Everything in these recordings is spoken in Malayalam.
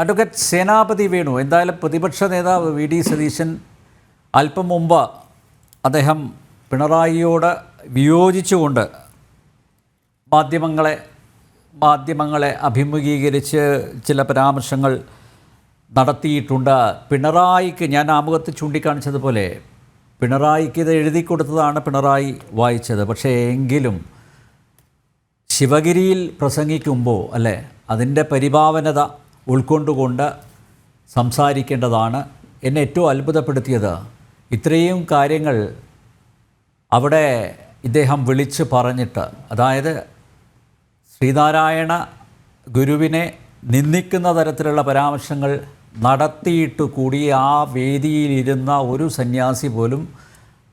അഡ്വക്കേറ്റ് സേനാപതി വേണു എന്തായാലും പ്രതിപക്ഷ നേതാവ് വി ഡി സതീശൻ അല്പം മുമ്പ് അദ്ദേഹം പിണറായിയോട് വിയോജിച്ചുകൊണ്ട് മാധ്യമങ്ങളെ മാധ്യമങ്ങളെ അഭിമുഖീകരിച്ച് ചില പരാമർശങ്ങൾ നടത്തിയിട്ടുണ്ട്. പിണറായിക്ക് ഞാൻ ആമുഖത്ത് ചൂണ്ടിക്കാണിച്ചതുപോലെ പിണറായിക്ക് ഇത് എഴുതി കൊടുത്തതാണ് പിണറായി വായിച്ചത്. പക്ഷേ എങ്കിലും ശിവഗിരിയിൽ പ്രസംഗിക്കുമ്പോൾ അല്ലേ അതിന്റെ പരിഭാവനത ഉൾക്കൊണ്ടുകൊണ്ട് സംസാരിക്കേണ്ടതാണ്. എന്നെ ഏറ്റവും അത്ഭുതപ്പെടുത്തിയത് ഇത്രയും കാര്യങ്ങൾ അവിടെ ഇദ്ദേഹം വിളിച്ച് പറഞ്ഞിട്ട് അതായത് ശ്രീനാരായണ ഗുരുവിനെ നിന്ദിക്കുന്ന തരത്തിലുള്ള പരാമർശങ്ങൾ നടത്തിയിട്ട് കൂടി ആ വേദിയിലിരുന്ന ഒരു സന്യാസി പോലും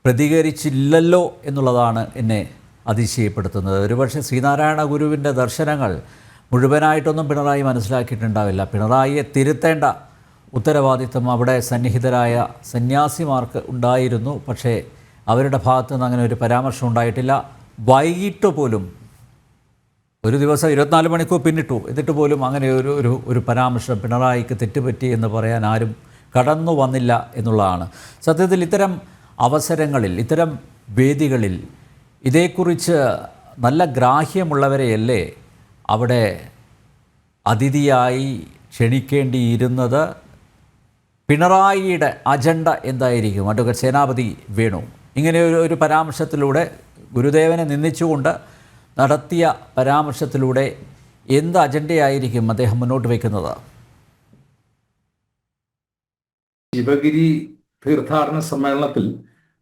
പ്രതികരിച്ചില്ലല്ലോ എന്നുള്ളതാണ് എന്നെ അതിശയപ്പെടുത്തുന്നത്. ഒരുപക്ഷെ ശ്രീനാരായണ ഗുരുവിന്റെ ദർശനങ്ങൾ മുഴുവനായിട്ടൊന്നും പിണറായി മനസ്സിലാക്കിയിട്ടുണ്ടാവില്ല. പിണറായിയെ തിരുത്തേണ്ട ഉത്തരവാദിത്വം അവിടെ സന്നിഹിതരായ സന്യാസിമാർക്ക് ഉണ്ടായിരുന്നു. പക്ഷേ അവരുടെ ഭാഗത്തു നിന്ന് അങ്ങനെ ഒരു പരാമർശം ഉണ്ടായിട്ടില്ല. വൈകിട്ട് പോലും ഒരു ദിവസം ഇരുപത്തിനാല് മണിക്കൂർ പിന്നിട്ടു. എന്നിട്ട് പോലും അങ്ങനെ ഒരു ഒരു ഒരു പരാമർശം പിണറായിക്ക് തെറ്റുപറ്റി എന്ന് പറയാൻ ആരും കടന്നു വന്നില്ല എന്നുള്ളതാണ്. സത്യത്തിൽ ഇത്തരം അവസരങ്ങളിൽ ഇത്തരം വേദികളിൽ ഇതേക്കുറിച്ച് നല്ല ഗ്രാഹ്യമുള്ളവരെയല്ലേ അവിടെ അതിഥിയായി ക്ഷണിക്കേണ്ടിയിരുന്നത് പിണറായിയുടെ അജണ്ട എന്തായിരിക്കും? അഡ്വക്കേറ്റ് സേനാപതി വേണു. ഇങ്ങനെ ഒരു ഒരു പരാമർശത്തിലൂടെ ഗുരുദേവനെ നിന്ദിച്ചുകൊണ്ട് നടത്തിയ പരാമർശത്തിലൂടെ എന്ത് അജണ്ടയായിരിക്കും അദ്ദേഹം മുന്നോട്ട് വയ്ക്കുന്നത്? ശിവഗിരി തീർത്ഥാടന സമ്മേളനത്തിൽ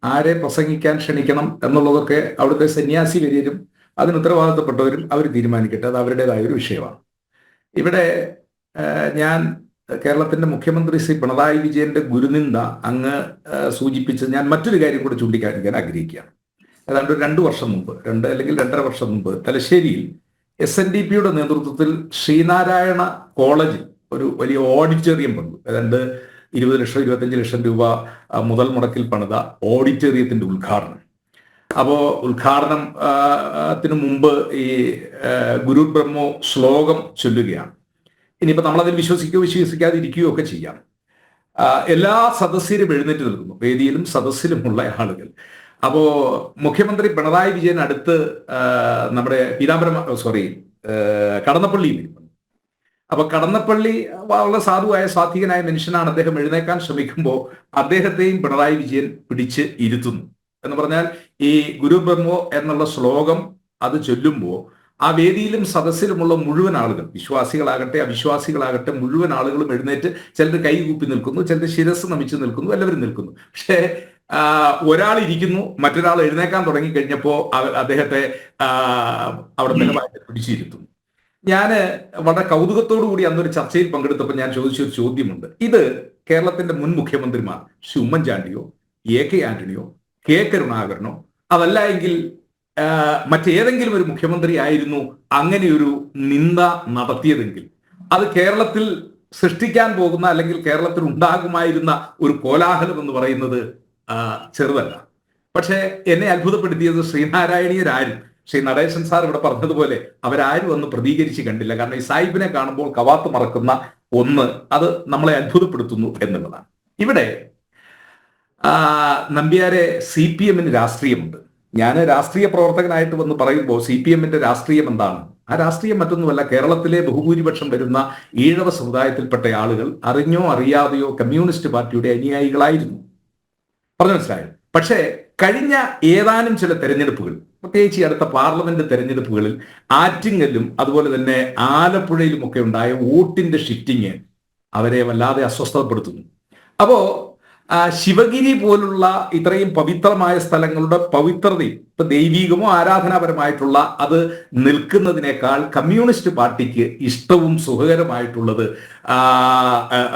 ആരെ പ്രസംഗിക്കാൻ ക്ഷണിക്കണം എന്നുള്ളതൊക്കെ അവിടുത്തെ സന്യാസി വര്യരും അതിന് ഉത്തരവാദിത്തപ്പെട്ടവരും അവർ തീരുമാനിക്കട്ടെ അത് അവരുടേതായ ഒരു വിഷയമാണ്. ഇവിടെ ഞാൻ കേരളത്തിന്റെ മുഖ്യമന്ത്രി ശ്രീ പിണറായി വിജയന്റെ ഗുരുനിന്ദ അങ്ങ് സൂചിപ്പിച്ച് ഞാൻ മറ്റൊരു കാര്യം കൂടെ ചൂണ്ടിക്കാണിക്കാൻ ആഗ്രഹിക്കുകയാണ്. ഏതാണ്ട് ഒരു രണ്ട് വർഷം മുമ്പ് രണ്ട് അല്ലെങ്കിൽ രണ്ടര വർഷം മുമ്പ് തലശ്ശേരിയിൽ എസ് എൻ ഡി പിയുടെ നേതൃത്വത്തിൽ ശ്രീനാരായണ കോളേജിൽ ഒരു വലിയ ഓഡിറ്റോറിയം പണിതു. ഏതാണ്ട് ഇരുപത് ലക്ഷം ഇരുപത്തഞ്ച് ലക്ഷം രൂപ മുതൽ മുടക്കിൽ പണിത ഓഡിറ്റോറിയത്തിന്റെ ഉദ്ഘാടനം. അപ്പോ ഉദ്ഘാടനം ത്തിന് മുമ്പ് ഈ ഗുരു ബ്രഹ്മോ ശ്ലോകം ചൊല്ലുകയാണ്. ഇനിയിപ്പോ നമ്മളതിൽ വിശ്വസിക്കുകയോ വിശ്വസിക്കാതിരിക്കുകയോ ഒക്കെ ചെയ്യാം. എല്ലാ സദസ്യരും എഴുന്നേറ്റ് നിൽക്കുന്നു. വേദിയിലും സദസ്സിലുമുള്ള ആളുകൾ. അപ്പോ മുഖ്യമന്ത്രി പിണറായി വിജയൻ അടുത്ത് നമ്മുടെ പീതാംബരം സോറി കടന്നപ്പള്ളിയിൽ അപ്പൊ കടന്നപ്പള്ളി വളരെ സാധുവായ സ്വാധീകനായ മനുഷ്യനാണ്. അദ്ദേഹം എഴുന്നേക്കാൻ ശ്രമിക്കുമ്പോൾ അദ്ദേഹത്തെയും പിണറായി വിജയൻ പിടിച്ച് ഇരുത്തുന്നു. എന്ന് പറഞ്ഞാൽ ഈ ഗുരു ബ്രഹ്മോ എന്നുള്ള ശ്ലോകം അത് ചൊല്ലുമ്പോൾ ആ വേദിയിലും സദസ്സിലുമുള്ള മുഴുവൻ ആളുകൾ വിശ്വാസികളാകട്ടെ അവിശ്വാസികളാകട്ടെ മുഴുവൻ ആളുകളും എഴുന്നേറ്റ് ചിലർ കൈകൂപ്പി നിൽക്കുന്നു ചിലർ ശിരസ് നമിച്ച് നിൽക്കുന്നു എല്ലാവരും നിൽക്കുന്നു. പക്ഷേ ഒരാൾ ഇരിക്കുന്നു മറ്റൊരാൾ എഴുന്നേക്കാൻ തുടങ്ങി കഴിഞ്ഞപ്പോൾ അദ്ദേഹത്തെ അവിടെ ബലമായിട്ട് പിടിച്ചിരുത്തുന്നു. ഞാൻ വളരെ കൗതുകത്തോടു കൂടി അന്നൊരു ചർച്ചയിൽ പങ്കെടുത്തപ്പോൾ ഞാൻ ചോദിച്ച ഒരു ചോദ്യമുണ്ട്. ഇത് കേരളത്തിന്റെ മുൻ മുഖ്യമന്ത്രിമാർ ശ്രീ ഉമ്മൻചാണ്ടിയോ എ കെ ആന്റണിയോ കെ കരുണാകരനോ? അതല്ല എങ്കിൽ മറ്റേതെങ്കിലും ഒരു മുഖ്യമന്ത്രി ആയിരുന്നു അങ്ങനെയൊരു നിന്ദ നടത്തിയതെങ്കിൽ അത് കേരളത്തിൽ സൃഷ്ടിക്കാൻ പോകുന്ന അല്ലെങ്കിൽ കേരളത്തിൽ ഉണ്ടാകുമായിരുന്ന ഒരു കോലാഹലം എന്ന് പറയുന്നത് ചെറുതല്ല. പക്ഷേ എന്നെ അത്ഭുതപ്പെടുത്തിയത് ശ്രീനാരായണീയരാരും. ശ്രീ നടേശൻ സാർ ഇവിടെ പറഞ്ഞതുപോലെ അവരാരും ഒന്ന് പ്രതികരിച്ച് കണ്ടില്ല. കാരണം ഈ സാഹിബിനെ കാണുമ്പോൾ കവാത്ത് മറക്കുന്ന ഒന്ന് അത് നമ്മളെ അത്ഭുതപ്പെടുത്തുന്നു എന്നുള്ളതാണ്. ഇവിടെ നമ്പ്യാരെ സി പി എമ്മിന് രാഷ്ട്രീയമുണ്ട്. ഞാൻ രാഷ്ട്രീയ പ്രവർത്തകനായിട്ട് വന്ന് പറയുമ്പോൾ സി പി എമ്മിന്റെ രാഷ്ട്രീയം എന്താണ്? ആ രാഷ്ട്രീയം മറ്റൊന്നുമല്ല കേരളത്തിലെ ബഹുഭൂരിപക്ഷം വരുന്ന ഈഴവ സമുദായത്തിൽപ്പെട്ട ആളുകൾ അറിഞ്ഞോ അറിയാതെയോ കമ്മ്യൂണിസ്റ്റ് പാർട്ടിയുടെ അനുയായികളായിരുന്നു. പറഞ്ഞു മനസ്സിലായോ? പക്ഷേ കഴിഞ്ഞ ഏതാനും ചില തെരഞ്ഞെടുപ്പുകൾ പ്രത്യേകിച്ച് ഈ അടുത്ത പാർലമെന്റ് തെരഞ്ഞെടുപ്പുകളിൽ ആറ്റിങ്ങലും അതുപോലെ തന്നെ ആലപ്പുഴയിലും ഒക്കെ ഉണ്ടായ വോട്ടിന്റെ ഷിഫ്റ്റിങ് അവരെ വല്ലാതെ അസ്വസ്ഥപ്പെടുത്തുന്നു അപ്പോ ശിവഗിരി പോലുള്ള ഇത്രയും പവിത്രമായ സ്ഥലങ്ങളുടെ പവിത്രതയും ഇപ്പൊ ദൈവീകമോ ആരാധനാപരമായിട്ടുള്ള അത് നിൽക്കുന്നതിനേക്കാൾ കമ്മ്യൂണിസ്റ്റ് പാർട്ടിക്ക് ഇഷ്ടവും സുഖകരമായിട്ടുള്ളത്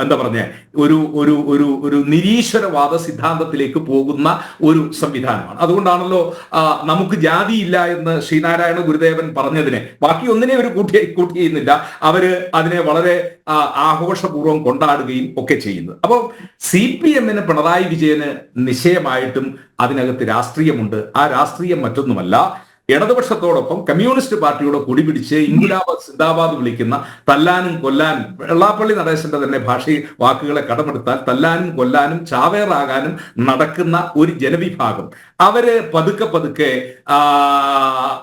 എന്താ പറഞ്ഞ ഒരു ഒരു ഒരു ഒരു നിരീശ്വരവാദ സിദ്ധാന്തത്തിലേക്ക് പോകുന്ന ഒരു സംവിധാനമാണ്. അതുകൊണ്ടാണല്ലോ നമുക്ക് ജാതിയില്ല എന്ന് ശ്രീനാരായണ ഗുരുദേവൻ പറഞ്ഞതിനെ. ബാക്കി ഒന്നിനെ ഒരു കൂട്ടി കൂട്ടി ചെയ്യുന്നില്ല. അവർ അതിനെ വളരെ ആഘോഷപൂർവം കൊണ്ടാടുകയും ഒക്കെ ചെയ്യുന്നത് അപ്പോൾ സി പി എമ്മിന് പിണറായി വിജയന് നിശ്ചയമായിട്ടും അതിനകത്ത് രാഷ്ട്രീയമുണ്ട്. ആ രാഷ്ട്രീയം മറ്റൊന്നുമല്ല. ഇടതുപക്ഷത്തോടൊപ്പം കമ്മ്യൂണിസ്റ്റ് പാർട്ടിയോട് കൊടി പിടിച്ച് ഇൻഗുലാബാദ് സിന്ദാബാദ് വിളിക്കുന്ന തല്ലാനും കൊല്ലാനും വെള്ളാപ്പള്ളി നടേശന്റെ തന്നെ ഭാഷ വാക്കുകളെ കടമെടുത്താൽ തല്ലാനും കൊല്ലാനും ചാവേറാകാനും നടക്കുന്ന ഒരു ജനവിഭാഗം. അവർ പതുക്കെ പതുക്കെ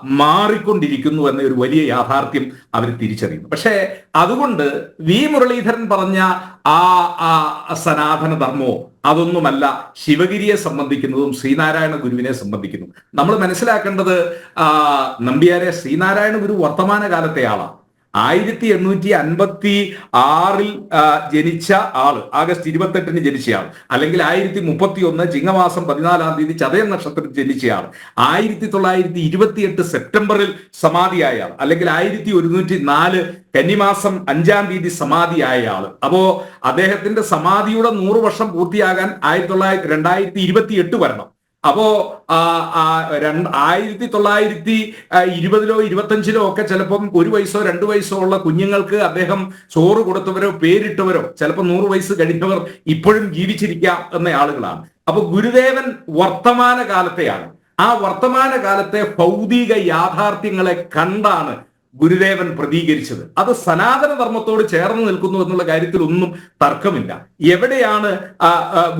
മാറിക്കൊണ്ടിരിക്കുന്നു എന്ന ഒരു വലിയ യാഥാർത്ഥ്യം അവർ തിരിച്ചറിയുന്നു. പക്ഷേ അതുകൊണ്ട് വി. മുരളീധരൻ പറഞ്ഞ ആ സനാതന ധർമ്മോ അതൊന്നുമല്ല. ശിവഗിരിയെ സംബന്ധിക്കുന്നതും ശ്രീനാരായണ ഗുരുവിനെ സംബന്ധിക്കുന്നു. നമ്മൾ മനസ്സിലാക്കേണ്ടത് നമ്പ്യാരെ ശ്രീനാരായണ ഗുരു വർത്തമാന കാലത്തെ ആളാണ്. ആയിരത്തി എണ്ണൂറ്റി അൻപത്തി ആറിൽ ജനിച്ച ആൾ ആഗസ്റ്റ് ഇരുപത്തെട്ടിന് ജനിച്ച ആൾ അല്ലെങ്കിൽ ആയിരത്തി മുപ്പത്തി ഒന്ന് ചിങ്ങമാസം പതിനാലാം തീയതി ചതയ നക്ഷത്രത്തിൽ ജനിച്ച ആൾ ആയിരത്തി തൊള്ളായിരത്തി ഇരുപത്തിയെട്ട് സെപ്റ്റംബറിൽ സമാധിയായ ആൾ അല്ലെങ്കിൽ ആയിരത്തി ഒരുന്നൂറ്റി നാല് കന്നിമാസം അഞ്ചാം തീയതി സമാധിയായ ആൾ അപ്പോ അദ്ദേഹത്തിന്റെ സമാധിയുടെ നൂറ് വർഷം പൂർത്തിയാകാൻ ആയിരത്തി തൊള്ളായിരത്തി രണ്ടായിരത്തി ഇരുപത്തി എട്ട് വരണം. അപ്പോ രണ്ട് ആയിരത്തി തൊള്ളായിരത്തി ഇരുപതിലോ ഇരുപത്തഞ്ചിലോ ഒക്കെ ചിലപ്പം ഒരു വയസ്സോ രണ്ട് വയസ്സോ ഉള്ള കുഞ്ഞുങ്ങൾക്ക് അദ്ദേഹം ചോറ് കൊടുത്തവരോ പേരിട്ടവരോ ചിലപ്പോൾ നൂറ് വയസ്സ് കഴിഞ്ഞവർ ഇപ്പോഴും ജീവിച്ചിരിക്കാം എന്ന ആളുകളാണ്. അപ്പൊ ഗുരുദേവൻ വർത്തമാന കാലത്തെയാണ് ആ വർത്തമാന കാലത്തെ ഭൗതിക യാഥാർത്ഥ്യങ്ങളെ കണ്ടാണ് ഗുരുദേവൻ പ്രതികരിച്ചത്. അത് സനാതന ധർമ്മത്തോട് ചേർന്ന് നിൽക്കുന്നു എന്നുള്ള കാര്യത്തിൽ ഒന്നും തർക്കമില്ല. എവിടെയാണ്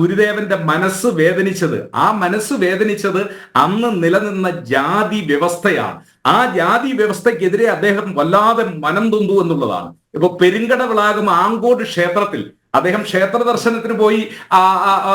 ഗുരുദേവന്റെ മനസ്സ് വേദനിച്ചത്? ആ മനസ്സ് വേദനിച്ചത് അന്ന് നിലനിന്ന ജാതി വ്യവസ്ഥയാണ്. ആ ജാതി വ്യവസ്ഥയ്ക്കെതിരെ അദ്ദേഹം വല്ലാതെ മനം തൊന്തു എന്നുള്ളതാണ്. ഇപ്പൊ പെരുങ്കടവിളാകും ആങ്കോട് ക്ഷേത്രത്തിൽ അദ്ദേഹം ക്ഷേത്ര ദർശനത്തിന് പോയി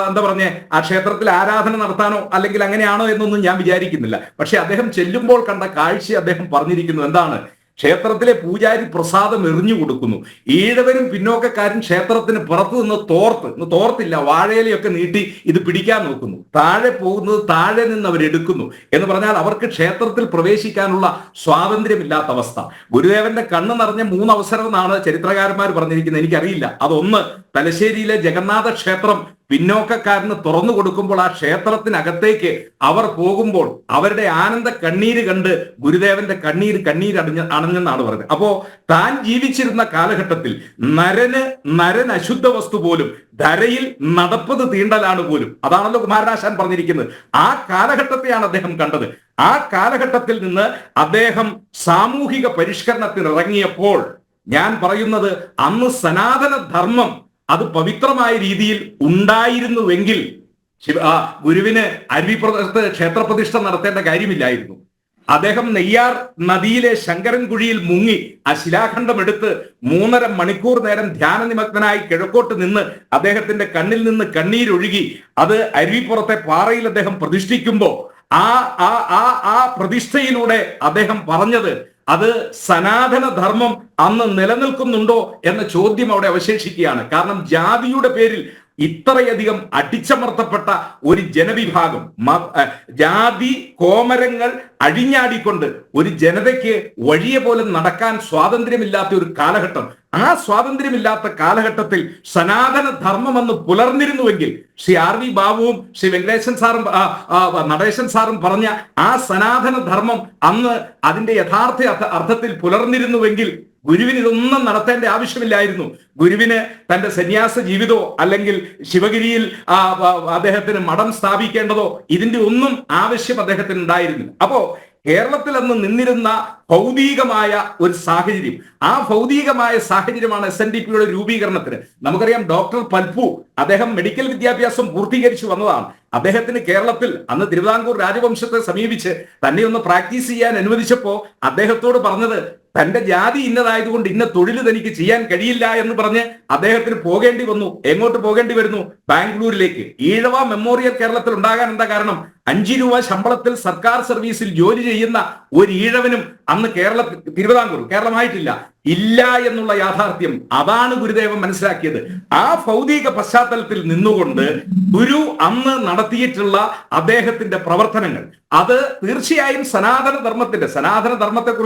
എന്താ പറഞ്ഞേ ആ ക്ഷേത്രത്തിൽ ആരാധന നടത്താനോ അല്ലെങ്കിൽ അങ്ങനെയാണോ എന്നൊന്നും ഞാൻ വിചാരിക്കുന്നില്ല. പക്ഷെ അദ്ദേഹം ചെല്ലുമ്പോൾ കണ്ട കാഴ്ച അദ്ദേഹം പറഞ്ഞിരിക്കുന്നു എന്താണ്? ക്ഷേത്രത്തിലെ പൂജാരി പ്രസാദം എറിഞ്ഞു കൊടുക്കുന്നു. ഈഴവരും പിന്നോക്കക്കാരും ക്ഷേത്രത്തിന് പുറത്തു നിന്ന് തോർത്ത് ഇന്ന് തോർത്തില്ല വാഴയിലയൊക്കെ നീട്ടി ഇത് പിടിക്കാൻ നോക്കുന്നു. താഴെ പോകുന്നത് താഴെ നിന്ന് അവർ എടുക്കുന്നു. എന്ന് പറഞ്ഞാൽ അവർക്ക് ക്ഷേത്രത്തിൽ പ്രവേശിക്കാനുള്ള സ്വാതന്ത്ര്യമില്ലാത്ത അവസ്ഥ. ഗുരുദേവന്റെ കണ്ണ് നിറഞ്ഞ മൂന്ന് അവസരം എന്നാണ് ചരിത്രകാരന്മാർ പറഞ്ഞിരിക്കുന്നത്. എനിക്കറിയില്ല. അതൊന്ന് തലശ്ശേരിയിലെ ജഗന്നാഥ ക്ഷേത്രം പിന്നോക്കക്കാരന് തുറന്നു കൊടുക്കുമ്പോൾ ആ ക്ഷേത്രത്തിനകത്തേക്ക് അവർ പോകുമ്പോൾ അവരുടെ ആനന്ദ കണ്ണീര് കണ്ട് ഗുരുദേവന്റെ കണ്ണീര് കണ്ണീര് അടഞ്ഞ അണഞ്ഞെന്നാണ് പറഞ്ഞത് അപ്പോ താൻ ജീവിച്ചിരുന്ന കാലഘട്ടത്തിൽ നരന് നരൻ അശുദ്ധ വസ്തു പോലും ധരയിൽ നടപ്പത് തീണ്ടലാണ് പോലും. അതാണല്ലോ കുമാരനാശാൻ പറഞ്ഞിരിക്കുന്നത്. ആ കാലഘട്ടത്തെയാണ് അദ്ദേഹം കണ്ടത്. ആ കാലഘട്ടത്തിൽ നിന്ന് അദ്ദേഹം സാമൂഹിക പരിഷ്കരണത്തിന് ഇറങ്ങിയപ്പോൾ ഞാൻ പറയുന്നത് അന്ന് സനാതന ധർമ്മം അത് പവിത്രമായ രീതിയിൽ ഉണ്ടായിരുന്നുവെങ്കിൽ ശിവ ഗുരുവിന് അരുവിപ്രദേശത്ത് ക്ഷേത്രപ്രതിഷ്ഠ നടത്തേണ്ട കാര്യമില്ലായിരുന്നു. അദ്ദേഹം നെയ്യാർ നദിയിലെ ശങ്കരൻകുഴിയിൽ മുങ്ങി ആ ശിലാഖണ്ഡം എടുത്ത് മൂന്നര മണിക്കൂർ നേരം ധ്യാനനിമഗ്നനായി കിഴക്കോട്ട് നിന്ന് അദ്ദേഹത്തിന്റെ കണ്ണിൽ നിന്ന് കണ്ണീരൊഴുകി അത് അരുവിപ്പുറത്തെ പാറയിൽ അദ്ദേഹം പ്രതിഷ്ഠിക്കുമ്പോൾ ആ ആ ആ പ്രതിഷ്ഠയിലൂടെ അദ്ദേഹം പറഞ്ഞത് അത് സനാതന ധർമ്മം അന്ന് നിലനിൽക്കുന്നുണ്ടോ എന്ന ചോദ്യം അവിടെ അവശേഷിക്കുകയാണ്. കാരണം ജാതിയുടെ പേരിൽ ഇത്രയധികം അടിച്ചമർത്തപ്പെട്ട ഒരു ജനവിഭാഗം ജാതി കോമരങ്ങൾ അഴിഞ്ഞാടിക്കൊണ്ട് ഒരു ജനതയ്ക്ക് വഴിയെ പോലും നടക്കാൻ സ്വാതന്ത്ര്യമില്ലാത്ത ഒരു കാലഘട്ടം. ആ സ്വാതന്ത്ര്യമില്ലാത്ത കാലഘട്ടത്തിൽ സനാതന ധർമ്മം എന്ന് പുലർന്നിരുന്നുവെങ്കിൽ ശ്രീ ആർ വി ബാബുവും ശ്രീ വെങ്കടേശൻ സാറും നടേശൻ സാറും പറഞ്ഞ ആ സനാതന ധർമ്മം അന്ന് അതിന്റെ യഥാർത്ഥ അർത്ഥത്തിൽ പുലർന്നിരുന്നുവെങ്കിൽ ഗുരുവിന് ഇതൊന്നും നടത്തേണ്ട ആവശ്യമില്ലായിരുന്നു. ഗുരുവിന് തന്റെ സന്യാസ ജീവിതമോ അല്ലെങ്കിൽ ശിവഗിരിയിൽ ആ, അദ്ദേഹത്തിന് മഠം സ്ഥാപിക്കേണ്ടതോ ഇതിന്റെ ഒന്നും ആവശ്യം അദ്ദേഹത്തിന് ഉണ്ടായിരുന്നില്ല. അപ്പോ കേരളത്തിൽ അന്ന് നിന്നിരുന്ന ഭൗതികമായ ഒരു സാഹചര്യം. ആ ഭൗതികമായ സാഹചര്യമാണ് എസ് എൻ ഡി പിയുടെ രൂപീകരണത്തിന്. നമുക്കറിയാം ഡോക്ടർ പൽപു അദ്ദേഹം മെഡിക്കൽ വിദ്യാഭ്യാസം പൂർത്തീകരിച്ചു വന്നതാണ്. അദ്ദേഹത്തിന് കേരളത്തിൽ അന്ന് തിരുവിതാംകൂർ രാജവംശത്തെ സമീപിച്ച് തന്നെ ഒന്ന് പ്രാക്ടീസ് ചെയ്യാൻ അനുവദിച്ചപ്പോ അദ്ദേഹത്തോട് പറഞ്ഞത് തന്റെ ജാതി ഇന്നതായതുകൊണ്ട് ഇന്ന തൊഴിൽ തനിക്ക് ചെയ്യാൻ കഴിയില്ല എന്ന് പറഞ്ഞ് അദ്ദേഹത്തിന് പോകേണ്ടി വന്നു. എങ്ങോട്ട് പോകേണ്ടി വരുന്നു? ബാംഗ്ലൂരിലേക്ക്. ഈഴവ മെമ്മോറിയൽ കേരളത്തിൽ ഉണ്ടാകാൻ എന്താ കാരണം? അഞ്ചു രൂപ ശമ്പളത്തിൽ സർക്കാർ സർവീസിൽ ജോലി ചെയ്യുന്ന ഒരു ഈഴവനും അന്ന് കേരള തിരുവിതാംകൂർ കേരളമായിട്ടില്ല. ഇല്ല എന്നുള്ള യാഥാർത്ഥ്യം അതാണ് ഗുരുദേവൻ മനസ്സിലാക്കിയത്. ആ ഭൗതിക പശ്ചാത്തലത്തിൽ നിന്നുകൊണ്ട് ഗുരു അന്ന് നടത്തിയിട്ടുള്ള അദ്ദേഹത്തിന്റെ പ്രവർത്തനങ്ങൾ. അത് തീർച്ചയായും സനാതന ധർമ്മത്തിന്റെ സനാതന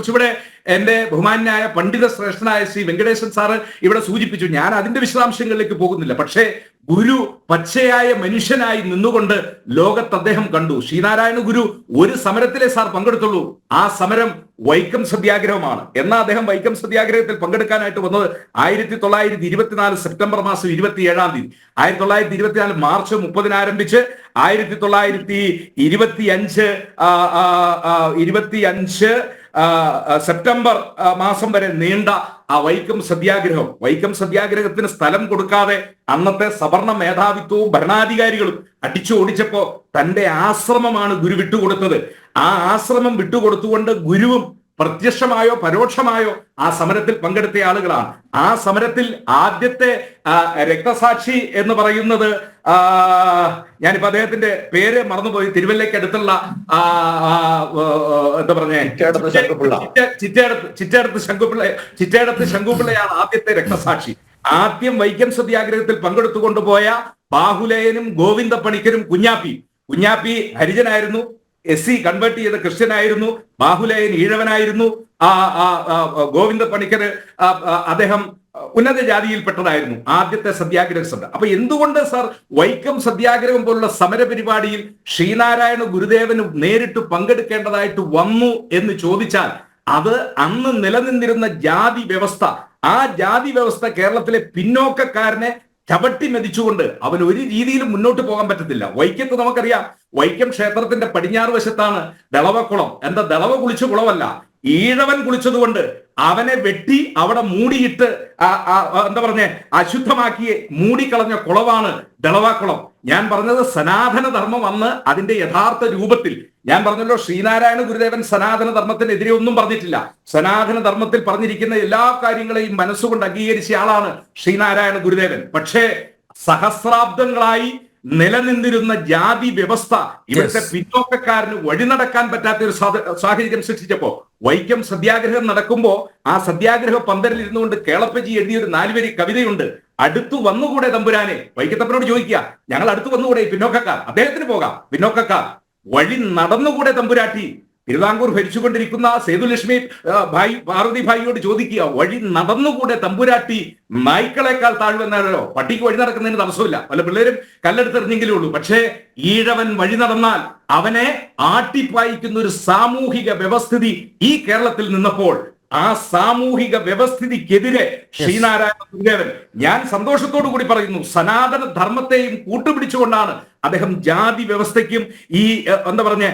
ഇവിടെ എന്റെ ബഹുമാന്യായ പണ്ഡിത ശ്രേഷ്ഠനായ ശ്രീ വെങ്കടേശൻ സാറ് ഇവിടെ സൂചിപ്പിച്ചു. ഞാൻ അതിന്റെ വിശദാംശങ്ങളിലേക്ക് പോകുന്നില്ല. പക്ഷേ ഗുരു പച്ചയായ മനുഷ്യനായി നിന്നുകൊണ്ട് ലോകത്ത് അദ്ദേഹം കണ്ടു. ശ്രീനാരായണ ഗുരു ഒരു സമരത്തിലെ സാർ പങ്കെടുത്തുള്ളൂ. ആ സമരം വൈക്കം സത്യാഗ്രഹമാണ്. എന്നാൽ അദ്ദേഹം വൈക്കം സത്യാഗ്രഹത്തിൽ പങ്കെടുക്കാനായിട്ട് വന്നത് ആയിരത്തി തൊള്ളായിരത്തി ഇരുപത്തിനാല് സെപ്റ്റംബർ മാസം ഇരുപത്തി ഏഴാം തീയതി. ആയിരത്തി തൊള്ളായിരത്തി ഇരുപത്തിനാല് മാർച്ച് മുപ്പതിന് ആരംഭിച്ച് ആയിരത്തി തൊള്ളായിരത്തി ഇരുപത്തി അഞ്ച് ഇരുപത്തി അഞ്ച് സെപ്റ്റംബർ മാസം വരെ നീണ്ട ആ വൈക്കം സത്യാഗ്രഹം. വൈക്കം സത്യാഗ്രഹത്തിന് സ്ഥലം കൊടുക്കാതെ അന്നത്തെ സവർണ മേധാവിത്വവും ഭരണാധികാരികളും അടിച്ചു ഓടിച്ചപ്പോ തന്റെ ആശ്രമമാണ് ഗുരു വിട്ടുകൊടുത്തത്. ആ ആശ്രമം വിട്ടുകൊടുത്തുകൊണ്ട് ഗുരുവും പ്രത്യക്ഷമായോ പരോക്ഷമായോ ആ സമരത്തിൽ പങ്കെടുത്ത ആളുകളാണ്. ആ സമരത്തിൽ ആദ്യത്തെ രക്തസാക്ഷി എന്ന് പറയുന്നത് ഞാനിപ്പോ അദ്ദേഹത്തിന്റെ പേര് മറന്നുപോയി. തിരുവല്ലയ്ക്ക് അടുത്തുള്ള എന്താ പറഞ്ഞേ. ചിറ്റേടത്ത് ചിറ്റേടത്ത് ശങ്കുപിള്ള ചിറ്റേടത്ത് ശങ്കുപിള്ളയാണ് ആദ്യത്തെ രക്തസാക്ഷി. ആദ്യം വൈക്കം സത്യാഗ്രഹത്തിൽ പങ്കെടുത്തുകൊണ്ടുപോയ ബാഹുലേയനും ഗോവിന്ദ പണിക്കരും കുഞ്ഞാപ്പി. കുഞ്ഞാപ്പി ഹരിജനായിരുന്നു. എസ് സി കൺവേർട്ട് ചെയ്ത ക്രിസ്ത്യനായിരുന്നു. ബാഹുലയൻ ഈഴവനായിരുന്നു. ആ ഗോവിന്ദ പണിക്കർ അദ്ദേഹം ഉന്നത ജാതിയിൽപ്പെട്ടതായിരുന്നു. ആദ്യത്തെ സത്യാഗ്രഹ സമരം അപ്പൊ എന്തുകൊണ്ട് സാർ വൈക്കം സത്യാഗ്രഹം പോലുള്ള സമര പരിപാടിയിൽ ശ്രീനാരായണ ഗുരുദേവന് നേരിട്ട് പങ്കെടുക്കേണ്ടതായിട്ട് വന്നു എന്ന് ചോദിച്ചാൽ അത് അന്ന് നിലനിന്നിരുന്ന ജാതി വ്യവസ്ഥ ആ ജാതി വ്യവസ്ഥ കേരളത്തിലെ പിന്നോക്കക്കാരനെ ചവിട്ടി മെതിച്ചുകൊണ്ട് അവൻ ഒരു രീതിയിലും മുന്നോട്ട് പോകാൻ പറ്റത്തില്ല. വൈക്കത്ത് നമുക്കറിയാം. വൈക്കം ക്ഷേത്രത്തിന്റെ പടിഞ്ഞാറ് വശത്താണ് ദളവക്കുളം എന്താ ദളവ കുളിച്ച കുളമല്ല ഈഴവൻ കുളിച്ചതുകൊണ്ട് അവനെ വെട്ടി അവിടെ മൂടിയിട്ട് എന്താ പറഞ്ഞേ അശുദ്ധമാക്കി മൂടിക്കളഞ്ഞ കുളമാണ് ദളവാക്കുളം ഞാൻ പറഞ്ഞത് സനാതന ധർമ്മം വന്ന് അതിന്റെ യഥാർത്ഥ രൂപത്തിൽ. ഞാൻ പറഞ്ഞല്ലോ ശ്രീനാരായണ ഗുരുദേവൻ സനാതന ധർമ്മത്തിനെതിരെ ഒന്നും പറഞ്ഞിട്ടില്ല. സനാതന ധർമ്മത്തിൽ പറഞ്ഞിരിക്കുന്ന എല്ലാ കാര്യങ്ങളെയും മനസ്സുകൊണ്ട് അംഗീകരിച്ച ആളാണ് ശ്രീനാരായണ ഗുരുദേവൻ. പക്ഷേ സഹസ്രാബ്ദങ്ങളായി നിലനിന്നിരുന്ന ജാതി വ്യവസ്ഥ ഇവിടുത്തെ. പിന്നോക്കക്കാരന് വഴി നടക്കാൻ പറ്റാത്ത ഒരു സാഹചര്യം സൃഷ്ടിച്ചപ്പോ വൈക്കം സത്യാഗ്രഹം നടക്കുമ്പോ ആ സത്യാഗ്രഹ പന്തലിൽ ഇരുന്നുകൊണ്ട് കേളപ്പജി എഴുതിയ ഒരു നാലുവരി കവിതയുണ്ട്. അടുത്തു വന്നുകൂടെ തമ്പുരാനെ? വൈക്കത്തപ്പനോട് ചോദിക്കുക. ഞങ്ങൾ അടുത്തു വന്നുകൂടെ പിന്നോക്കക്കാർ അദ്ദേഹത്തിന് പോകാം. പിന്നോക്കക്കാർ വഴി നടന്നുകൂടെ തമ്പുരാട്ടി. തിരുവിതാംകൂർ ഭരിച്ചുകൊണ്ടിരിക്കുന്ന സേതുലക്ഷ്മി ഭായി പാർവതി ഭായിയോട് ചോദിക്കുക. വഴി നടന്നുകൂടെ തമ്പുരാട്ടി നായ്ക്കളെക്കാൾ താഴ്വെന്നാലോ പട്ടിക്ക് വഴി നടക്കുന്നതിന് തടസ്സമില്ല. പല പിള്ളേരും കല്ലെടുത്തെറിഞ്ഞെങ്കിലേ ഉള്ളൂ. പക്ഷേ ഈഴവൻ വഴി നടന്നാൽ അവനെ ആട്ടിപ്പായിക്കുന്ന ഒരു സാമൂഹിക വ്യവസ്ഥിതി ഈ കേരളത്തിൽ നിന്നപ്പോൾ ആ സാമൂഹിക വ്യവസ്ഥിതിക്കെതിരെ ശ്രീനാരായണ ഗുരുദേവൻ ഞാൻ സന്തോഷത്തോടു കൂടി പറയുന്നു സനാതന ധർമ്മത്തെയും കൂട്ടുപിടിച്ചുകൊണ്ടാണ് അദ്ദേഹം ജാതി വ്യവസ്ഥയ്ക്കും ഈ എന്താ പറഞ്ഞ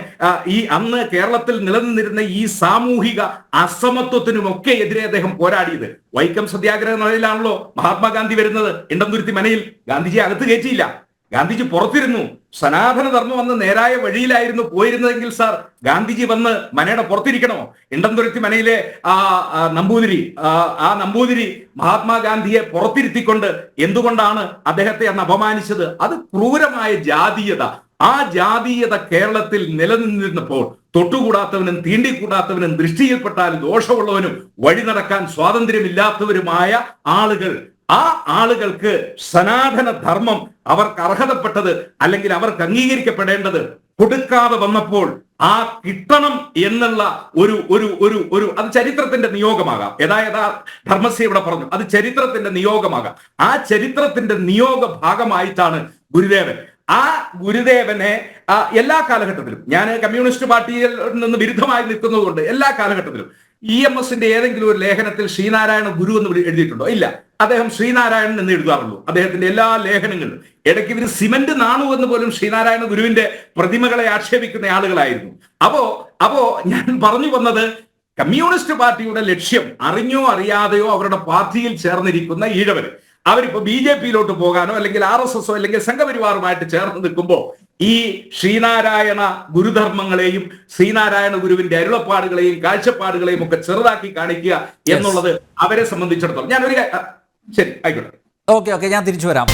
ഈ അന്ന് കേരളത്തിൽ നിലനിന്നിരുന്ന ഈ സാമൂഹിക അസമത്വത്തിനും ഒക്കെ എതിരെ അദ്ദേഹം പോരാടിയത്. വൈക്കം സത്യാഗ്രഹ നിലയിലാണല്ലോ മഹാത്മാഗാന്ധി വരുന്നത് ഇണ്ടംതുരുത്തി മനയിൽ ഗാന്ധിജി അകത്ത് കയറ്റിയില്ല. ഗാന്ധിജി പുറത്തിരുന്നു. സനാതനധർമ്മം വന്ന് നേരായ വഴിയിലായിരുന്നു പോയിരുന്നതെങ്കിൽ സാർ ഗാന്ധിജി വന്ന് മനയുടെ പുറത്തിരിക്കണമോ ഇണ്ടംതുരത്തി മനയിലെ ആ നമ്പൂതിരി ആ, ആ നമ്പൂതിരി മഹാത്മാഗാന്ധിയെ പുറത്തിരുത്തിക്കൊണ്ട് എന്തുകൊണ്ടാണ് അദ്ദേഹത്തെ അന്ന് അപമാനിച്ചത്? അത് ക്രൂരമായ ജാതീയത. ആ ജാതീയത കേരളത്തിൽ നിലനിന്നിരുന്നപ്പോൾ തൊട്ടുകൂടാത്തവനും തീണ്ടിക്കൂടാത്തവനും ദൃഷ്ടിയിൽപ്പെട്ടാൽ ദോഷമുള്ളവനും വഴി നടക്കാൻ സ്വാതന്ത്ര്യമില്ലാത്തവരുമായ ആളുകൾ ആ ആളുകൾക്ക് സനാതന ധർമ്മം അവർക്ക് അർഹതപ്പെട്ടത് അല്ലെങ്കിൽ അവർക്ക് അംഗീകരിക്കപ്പെടേണ്ടത് കൊടുക്കാതെ വന്നപ്പോൾ ആ കിട്ടണം എന്നുള്ള ഒരു ഒരു ഒരു ഒരു അത് ചരിത്രത്തിന്റെ നിയോഗമാകാം. യഥാ യഥാ ധർമ്മസ്യ ഇവിടെ പറഞ്ഞു. അത് ചരിത്രത്തിന്റെ നിയോഗമാകാം. ആ ചരിത്രത്തിന്റെ നിയോഗ ഭാഗമായിട്ടാണ് ഗുരുദേവൻ. ആ ഗുരുദേവനെ എല്ലാ കാലഘട്ടത്തിലും ഞാൻ കമ്മ്യൂണിസ്റ്റ് പാർട്ടിയിൽ നിന്ന് വിരുദ്ധമായി നിൽക്കുന്നതുകൊണ്ട് എല്ലാ കാലഘട്ടത്തിലും ഇ എം എസിന്റെ ഏതെങ്കിലും ഒരു ലേഖനത്തിൽ ശ്രീനാരായണ ഗുരു എന്ന് എഴുതിയിട്ടുണ്ടോ? ഇല്ല. അദ്ദേഹം ശ്രീനാരായണൻ എന്ന് എഴുതാറുള്ളൂ അദ്ദേഹത്തിന്റെ എല്ലാ ലേഖനങ്ങളിലും ഇടയ്ക്ക് ഇവർ സിമന്റ് നാണു എന്ന് പോലും ശ്രീനാരായണ ഗുരുവിന്റെ പ്രതിമകളെ ആക്ഷേപിക്കുന്ന ആളുകളായിരുന്നു. അപ്പോ അപ്പോ ഞാൻ പറഞ്ഞു വന്നത് കമ്മ്യൂണിസ്റ്റ് പാർട്ടിയുടെ ലക്ഷ്യം അറിഞ്ഞോ അറിയാതെയോ അവരുടെ പാർട്ടിയിൽ ചേർന്നിരിക്കുന്ന ഈഴവര്. അവരിപ്പോ ബി ജെ പിയിലോട്ട് പോകാനോ അല്ലെങ്കിൽ ആർ എസ് എസോ അല്ലെങ്കിൽ സംഘപരിവാറുമായിട്ട് ചേർന്ന് നിൽക്കുമ്പോ ഈ ശ്രീനാരായണ ഗുരുധർമ്മങ്ങളെയും ശ്രീനാരായണ ഗുരുവിന്റെ അരുളപ്പാടുകളെയും കാഴ്ചപ്പാടുകളെയും ഒക്കെ ചെറുതാക്കി കാണിക്കുക എന്നുള്ളത് അവരെ സംബന്ധിച്ചിടത്തോളം. ഞാൻ ഒരു ശരി ആയിക്കോട്ടെ. ഓക്കെ ഓക്കെ ഞാൻ തിരിച്ചു വരാം.